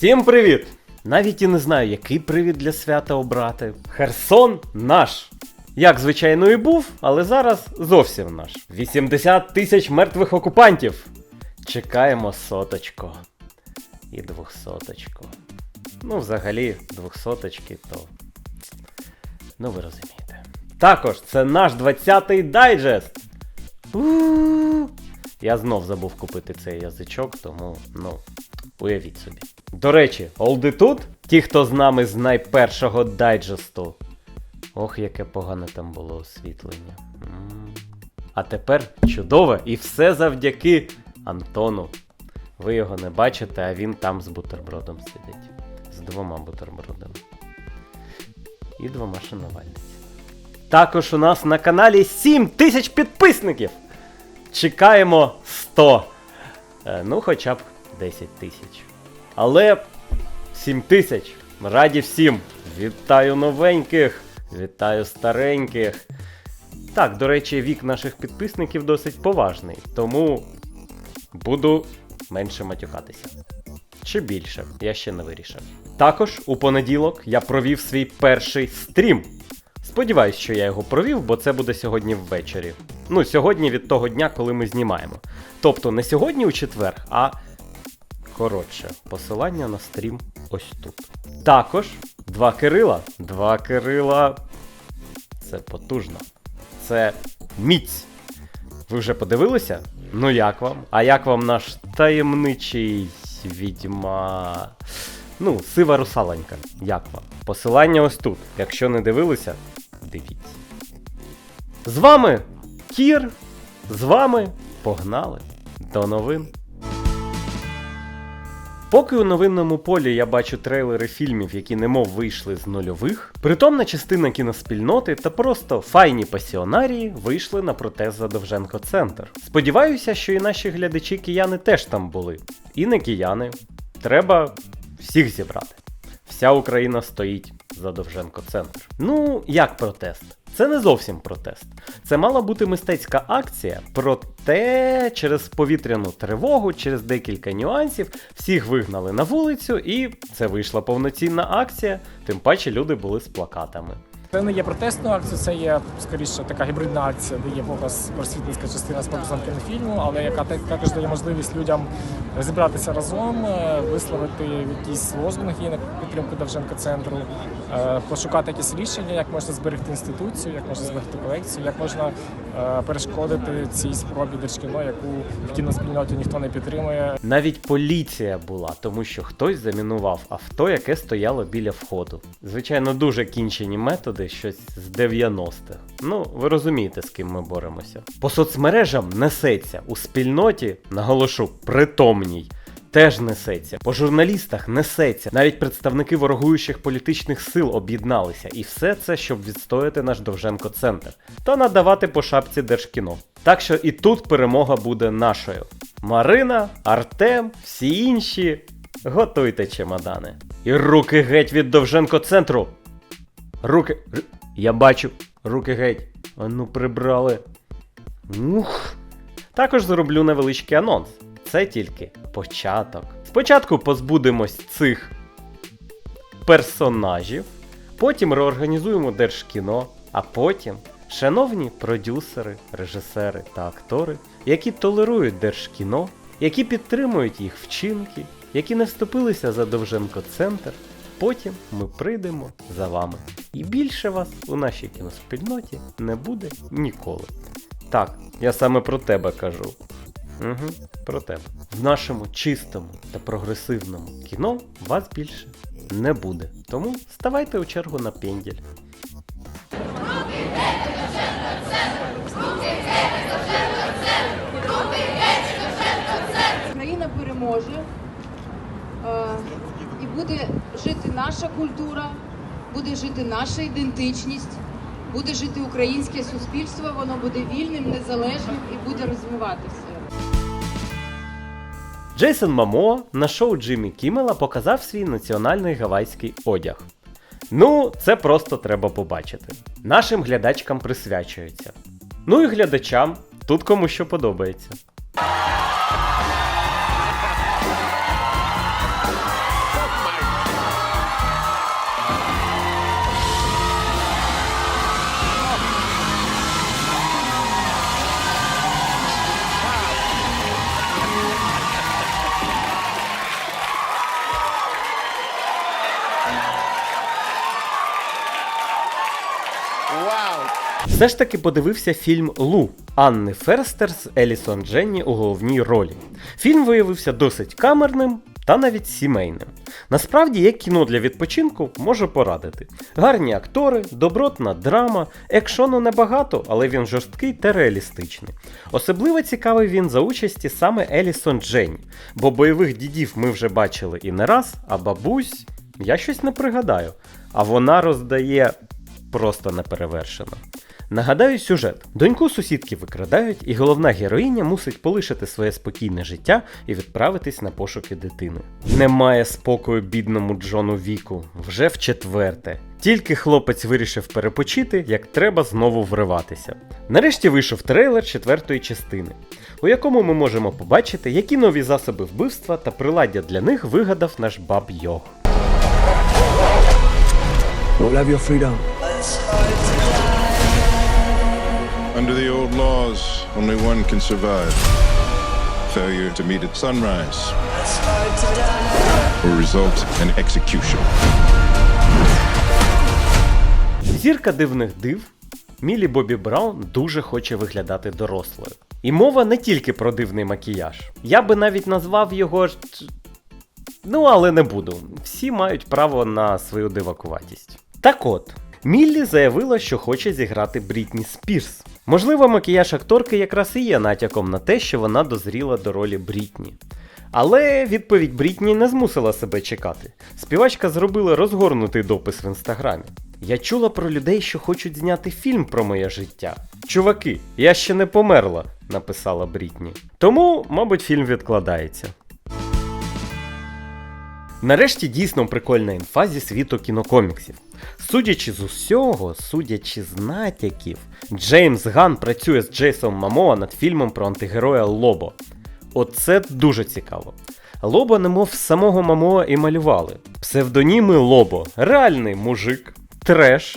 Всім привіт! Навіть і не знаю, який привід для свята обрати. Херсон наш. Як звичайно і був, але зараз зовсім наш. 80 тисяч мертвих окупантів. Чекаємо соточку. І двохсоточку. Ну, взагалі, двохсоточки, то. Ну, ви розумієте. Також це наш 20-й дайджест. У-у-у. Я знов забув купити цей язичок, тому, ну, уявіть собі. До речі, олди тут, ті, хто з нами з найпершого дайджесту. Ох, яке погане там було освітлення. А тепер чудове, і все завдяки Антону. Ви його не бачите, а він там з бутербродом сидить. З двома бутербродами. І двома шанувальницями. Також у нас на каналі 7 тисяч підписників! Чекаємо 100. Е, ну, хоча б 10 тисяч. Але 7 тисяч. Раді всім. Вітаю новеньких, вітаю стареньких. Так, до речі, вік наших підписників досить поважний, тому буду менше матюкатися. Чи більше, я ще не вирішив. Також у понеділок я провів свій перший стрім. Сподіваюсь, що я його провів, бо це буде сьогодні ввечері. Ну, сьогодні від того дня, коли ми знімаємо. Тобто не сьогодні у четвер, а коротше, посилання на стрім ось тут. Також два Кирила. Два Кирила. Це потужно. Це міць. Ви вже подивилися? Ну як вам? А як вам наш таємничий відьма. Ну, сива русаленька. Як вам? Посилання ось тут. Якщо не дивилися, дивіться. З вами Кір. З вами погнали до новин. Поки у новинному полі я бачу трейлери фільмів, які немов вийшли з нульових, притомна частина кіноспільноти та просто файні пасіонарії вийшли на протез за Довженко Центр. Сподіваюся, що і наші глядачі кияни теж там були. І не кияни. Треба всіх зібрати. Вся Україна стоїть за Довженко Центр. Ну, як протест? Це не зовсім протест. Це мала бути мистецька акція, проте через повітряну тривогу, через декілька нюансів, всіх вигнали на вулицю, і це вийшла повноцінна акція, тим паче люди були з плакатами. Це не є протестною акцією, це є скоріше така гібридна акція, де є показ просвітницька частина з показом кінофільму, але яка так- також дає можливість людям зібратися разом, е, висловити якісь лозунги на підтримку Довженко центру, е, пошукати якісь рішення, як можна зберегти інституцію, як можна зберегти колекцію, як можна е, перешкодити цій спробі держкіно, яку в кіноспільноті ніхто не підтримує. Навіть поліція була, тому що хтось замінував авто, яке стояло біля входу. Звичайно, дуже кінчені методи, щось з 90-х. Ну, ви розумієте, з ким ми боремося. По соцмережам несеться у спільноті, наголошу, притомній. Теж несеться, по журналістах несеться. Навіть представники ворогуючих політичних сил об'єдналися, і все це, щоб відстояти наш Довженко центр та надавати по шапці Держкіно. Так що і тут перемога буде нашою. Марина, Артем, всі інші. Готуйте чемодани. І руки геть від Довженко центру. Руки. Я бачу. Руки геть. А ну прибрали. Ух. Також зроблю невеличкий анонс. Це тільки початок. Спочатку позбудемось цих персонажів, потім реорганізуємо Держкіно, а потім, шановні продюсери, режисери та актори, які толерують Держкіно, які підтримують їх вчинки, які не вступилися за Довженко Центр, потім ми прийдемо за вами. І більше вас у нашій кіноспільноті не буде ніколи. Так, я саме про тебе кажу. Угу, про тебе. В нашому чистому та прогресивному кіно вас більше не буде. Тому ставайте у чергу на пенділь. Україна переможе е, і буде жити наша культура, буде жити наша ідентичність, буде жити українське суспільство, воно буде вільним, незалежним і буде розвиватися. Джейсон Мамо на шоу Джиммі Кіммела показав свій національний гавайський одяг. Ну, це просто треба побачити. Нашим глядачкам присвячується. Ну і глядачам, тут кому що подобається. Все ж таки подивився фільм Лу Анни Ферстер з Елісон Дженні у головній ролі. Фільм виявився досить камерним та навіть сімейним. Насправді, як кіно для відпочинку, можу порадити. Гарні актори, добротна драма, екшону небагато, але він жорсткий та реалістичний. Особливо цікавий він за участі саме Елісон Дженні, бо бойових дідів ми вже бачили і не раз, а бабусь я щось не пригадаю. А вона роздає просто неперевершено. Нагадаю сюжет: доньку сусідки викрадають, і головна героїня мусить полишити своє спокійне життя і відправитись на пошуки дитини. Немає спокою бідному Джону Віку вже в четверте. Тільки хлопець вирішив перепочити, як треба знову вриватися. Нарешті вийшов трейлер четвертої частини, у якому ми можемо побачити, які нові засоби вбивства та приладдя для них вигадав наш баб Йог. We'll have your freedom. Under the old laws, only one can survive. Failure to meet at sunrise will result in execution. Зірка дивних див Мілі Бобі Браун дуже хоче виглядати дорослою. І мова не тільки про дивний макіяж. Я би навіть назвав його. Ну, але не буду. Всі мають право на свою дивакуватість. Так от, Міллі заявила, що хоче зіграти Брітні Спірс. Можливо, макіяж акторки якраз і є натяком на те, що вона дозріла до ролі Брітні. Але відповідь Брітні не змусила себе чекати. Співачка зробила розгорнутий допис в інстаграмі. Я чула про людей, що хочуть зняти фільм про моє життя. Чуваки, я ще не померла, написала Брітні. Тому, мабуть, фільм відкладається. Нарешті дійсно прикольна інфа зі світу кінокоміксів. Судячи з усього, судячи з натяків, Джеймс Ган працює з Джейсом Мамоа над фільмом про антигероя Лобо. Оце дуже цікаво. Лобо, немов самого Мамоа і малювали. Псевдоніми Лобо, реальний мужик, треш,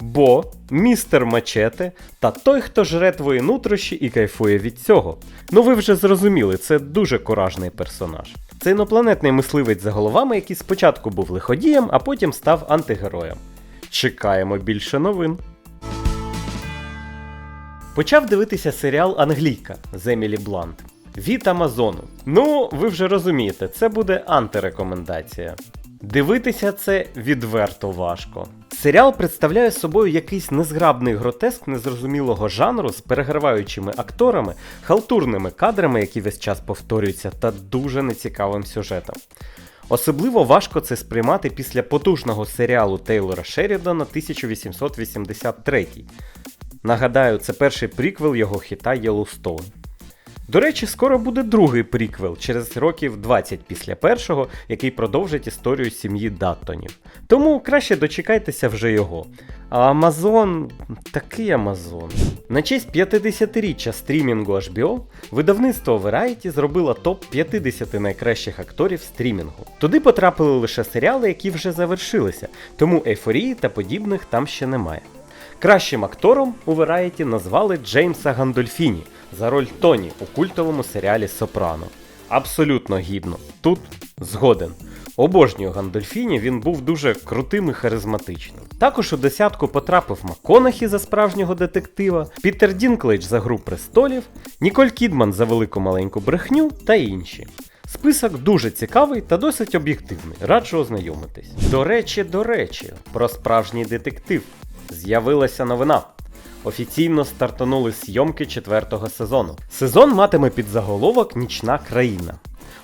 Бо, містер Мачете та той, хто жре твої нутрощі і кайфує від цього. Ну ви вже зрозуміли, це дуже коражний персонаж. Це інопланетний мисливець за головами, який спочатку був лиходієм, а потім став антигероєм. Чекаємо більше новин. Почав дивитися серіал Англійка з Емілі Блант. Від Амазону. Ну, ви вже розумієте, це буде антирекомендація. Дивитися це відверто важко. Серіал представляє собою якийсь незграбний гротеск незрозумілого жанру з переграваючими акторами, халтурними кадрами, які весь час повторюються, та дуже нецікавим сюжетом. Особливо важко це сприймати після потужного серіалу Тейлора Шерідана 1883. Нагадаю, це перший приквел його хіта Yellowstone. До речі, скоро буде другий приквел через років 20 після першого, який продовжить історію сім'ї Даттонів. Тому краще дочекайтеся вже його. А Амазон такий Амазон. На честь 50-річчя стрімінгу HBO видавництво Variety зробило топ 50 найкращих акторів стрімінгу. Туди потрапили лише серіали, які вже завершилися, тому ейфорії та подібних там ще немає. Кращим актором у Variety назвали Джеймса Гандольфіні за роль Тоні у культовому серіалі Сопрано. Абсолютно гідно. Тут згоден. Обожнюю Гандольфіні, він був дуже крутим і харизматичним. Також у десятку потрапив МакКонахі за справжнього детектива, Пітер Дінклейдж за гру престолів, Ніколь Кідман за велику маленьку брехню та інші. Список дуже цікавий та досить об'єктивний. Раджу ознайомитись. До речі, до речі, про справжній детектив. З'явилася новина. Офіційно стартанули зйомки четвертого сезону. Сезон матиме під заголовок Нічна країна.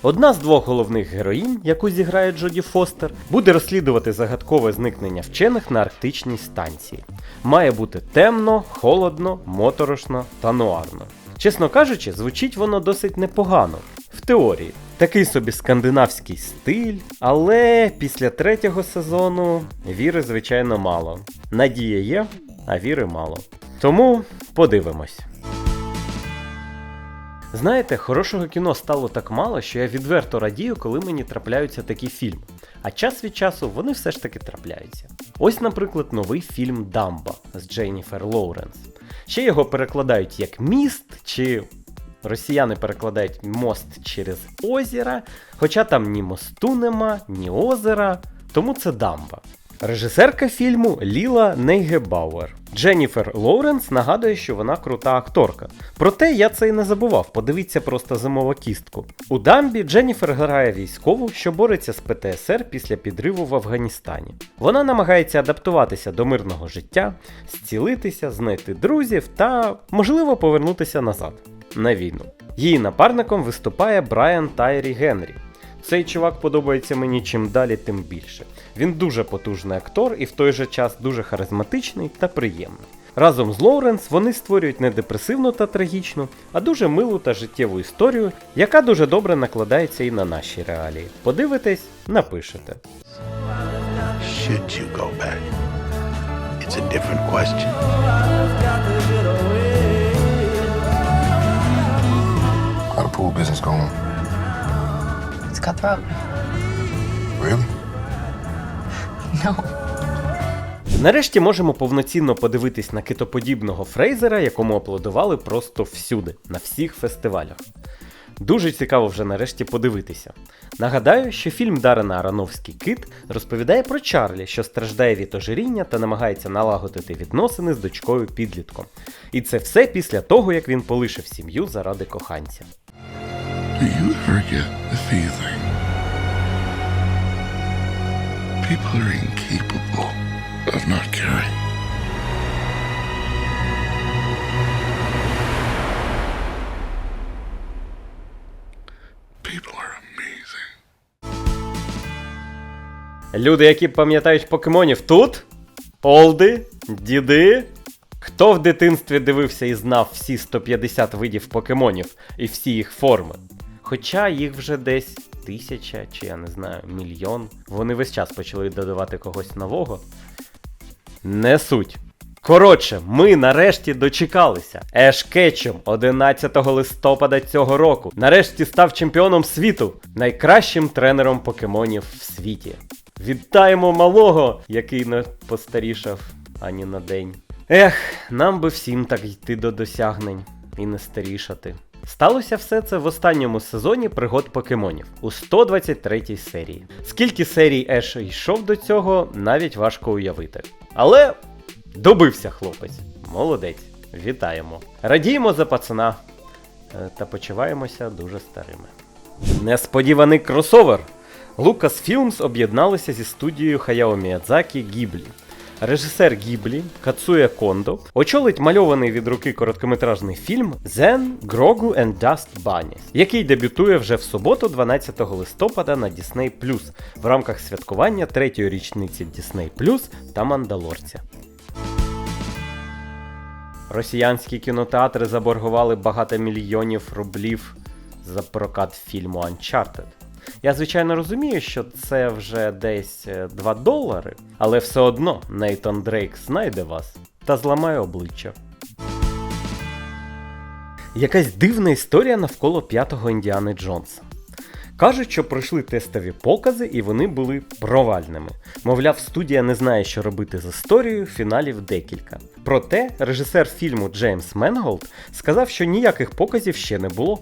Одна з двох головних героїнь, яку зіграє Джоді Фостер, буде розслідувати загадкове зникнення вчених на арктичній станції. Має бути темно, холодно, моторошно та нуарно. Чесно кажучи, звучить воно досить непогано. В теорії. Такий собі скандинавський стиль, але після третього сезону віри, звичайно, мало. Надія є, а віри мало. Тому подивимось. Знаєте, хорошого кіно стало так мало, що я відверто радію, коли мені трапляються такі фільми. А час від часу вони все ж таки трапляються. Ось, наприклад, новий фільм Дамба з Дженніфер Лоуренс. Ще його перекладають як міст, чи росіяни перекладають мост через озеро, хоча там ні мосту нема, ні озера, тому це дамба. Режисерка фільму Ліла Нейгебауер. Дженніфер Лоуренс нагадує, що вона крута акторка. Проте я це і не забував. Подивіться просто зимову кістку. У Дамбі Дженніфер грає військову, що бореться з ПТСР після підриву в Афганістані. Вона намагається адаптуватися до мирного життя, зцілитися, знайти друзів та, можливо, повернутися назад на війну. Її напарником виступає Брайан Тайрі Генрі. Цей чувак подобається мені чим далі, тим більше. Він дуже потужний актор і в той же час дуже харизматичний та приємний. Разом з Лоуренс вони створюють не депресивну та трагічну, а дуже милу та життєву історію, яка дуже добре накладається і на наші реалії. Подивитесь, напишете. Should you go back? It's a different question. Pool business going? It's cutthroat. Really? No. Нарешті можемо повноцінно подивитись на китоподібного Фрейзера, якому аплодували просто всюди, на всіх фестивалях. Дуже цікаво вже нарешті подивитися. Нагадаю, що фільм Дарена Аронофський Кит розповідає про Чарлі, що страждає від ожиріння та намагається налагодити відносини з дочкою підлітком. І це все після того, як він полишив сім'ю заради коханця. Do you ever get the feeling people are incapable of not caring? Люди, які пам'ятають покемонів тут? Олди? Діди? Хто в дитинстві дивився і знав всі 150 видів покемонів і всі їх форми? Хоча їх вже десь тисяча, чи я не знаю, мільйон. Вони весь час почали додавати когось нового. Не суть. Коротше, ми нарешті дочекалися. Еш Кетчум 11 листопада цього року. Нарешті став чемпіоном світу, найкращим тренером покемонів в світі. Вітаємо малого, який не постарішав ані на день. Ех, нам би всім так йти до досягнень і не старішати. Сталося все це в останньому сезоні пригод покемонів у 123 серії. Скільки серій Еш йшов до цього, навіть важко уявити. Але добився хлопець. Молодець. Вітаємо. Радіємо за пацана е, та почуваємося дуже старими. Несподіваний кросовер. Lucasfilms об'єдналися зі студією Хаяо Міядзакі Гіблі. Режисер Гіблі Кацуя Кондо очолить мальований від руки короткометражний фільм Zen, Grogu and Dust Bunnies, який дебютує вже в суботу, 12 листопада на Disney в рамках святкування третьої річниці Disney та Мандалорця. Росіянські кінотеатри заборгували багато мільйонів рублів за прокат фільму Uncharted. Я звичайно розумію, що це вже десь е, 2 долари, але все одно Нейтан Дрейк знайде вас та зламає обличчя. Якась дивна історія навколо п'ятого Індіани Джонса. Кажуть, що пройшли тестові покази і вони були провальними. Мовляв, студія не знає, що робити з історією, фіналів декілька. Проте режисер фільму Джеймс Менголд сказав, що ніяких показів ще не було.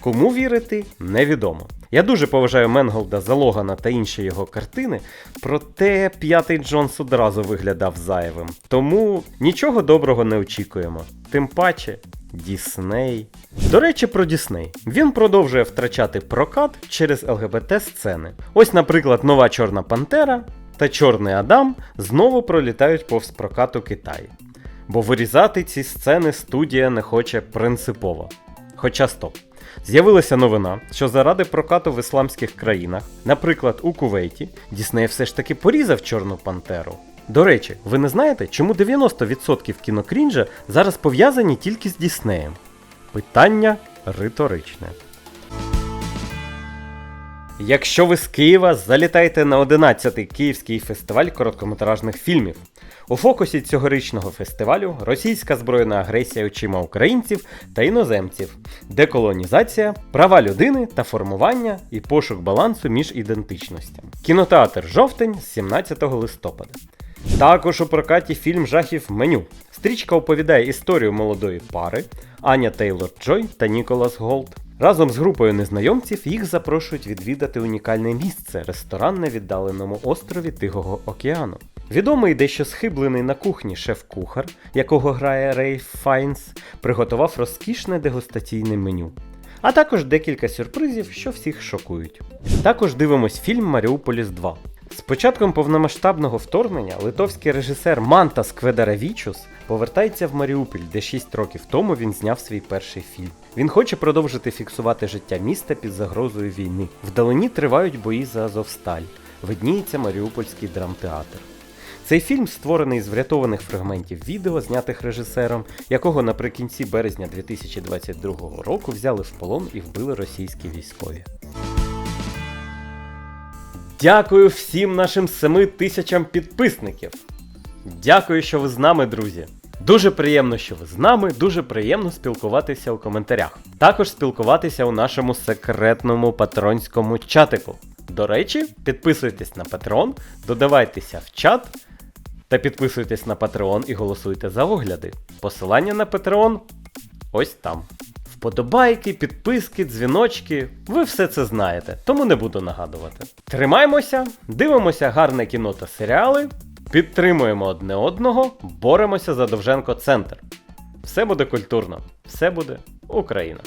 Кому вірити, невідомо. Я дуже поважаю Менголда за Логана та інші його картини, проте п'ятий Джонс одразу виглядав зайвим. Тому нічого доброго не очікуємо. Тим паче, Дісней. До речі, про Дісней. Він продовжує втрачати прокат через ЛГБТ-сцени. Ось, наприклад, нова Чорна Пантера та Чорний Адам знову пролітають повз прокату Китаї. Бо вирізати ці сцени студія не хоче принципово. Хоча стоп. З'явилася новина, що заради прокату в ісламських країнах, наприклад, у Кувейті, Дісней все ж таки порізав Чорну Пантеру. До речі, ви не знаєте, чому 90% кінокрінжа зараз пов'язані тільки з Діснеєм? Питання риторичне. Якщо ви з Києва, залітайте на 11-й Київський фестиваль короткометражних фільмів. У фокусі цьогорічного фестивалю російська збройна агресія очима українців та іноземців, деколонізація, права людини та формування і пошук балансу між ідентичностями. Кінотеатр Жовтень з 17 листопада. Також у прокаті фільм жахів меню. Стрічка оповідає історію молодої пари Аня Тейлор Джой та Ніколас Голд. Разом з групою незнайомців їх запрошують відвідати унікальне місце ресторан на віддаленому острові Тихого океану. Відомий дещо схиблений на кухні шеф-кухар, якого грає Рейф Файнс, приготував розкішне дегустаційне меню. А також декілька сюрпризів, що всіх шокують. Також дивимось фільм Маріуполіс 2. З початком повномасштабного вторгнення литовський режисер Мантас Кведаравічус повертається в Маріуполь, де 6 років тому він зняв свій перший фільм. Він хоче продовжити фіксувати життя міста під загрозою війни. Вдалині тривають бої за Азовсталь. Видніється Маріупольський драмтеатр. Цей фільм створений з врятованих фрагментів відео, знятих режисером, якого наприкінці березня 2022 року взяли в полон і вбили російські військові. Дякую всім нашим 7 тисячам підписників. Дякую, що ви з нами, друзі. Дуже приємно, що ви з нами, дуже приємно спілкуватися у коментарях. Також спілкуватися у нашому секретному патронському чатику. До речі, підписуйтесь на Patreon, додавайтеся в чат та підписуйтесь на Patreon і голосуйте за огляди. Посилання на Patreon ось там. Вподобайки, підписки, дзвіночки. Ви все це знаєте, тому не буду нагадувати. Тримаймося, дивимося гарне кіно та серіали, підтримуємо одне одного, боремося за Довженко Центр. Все буде культурно, все буде Україна.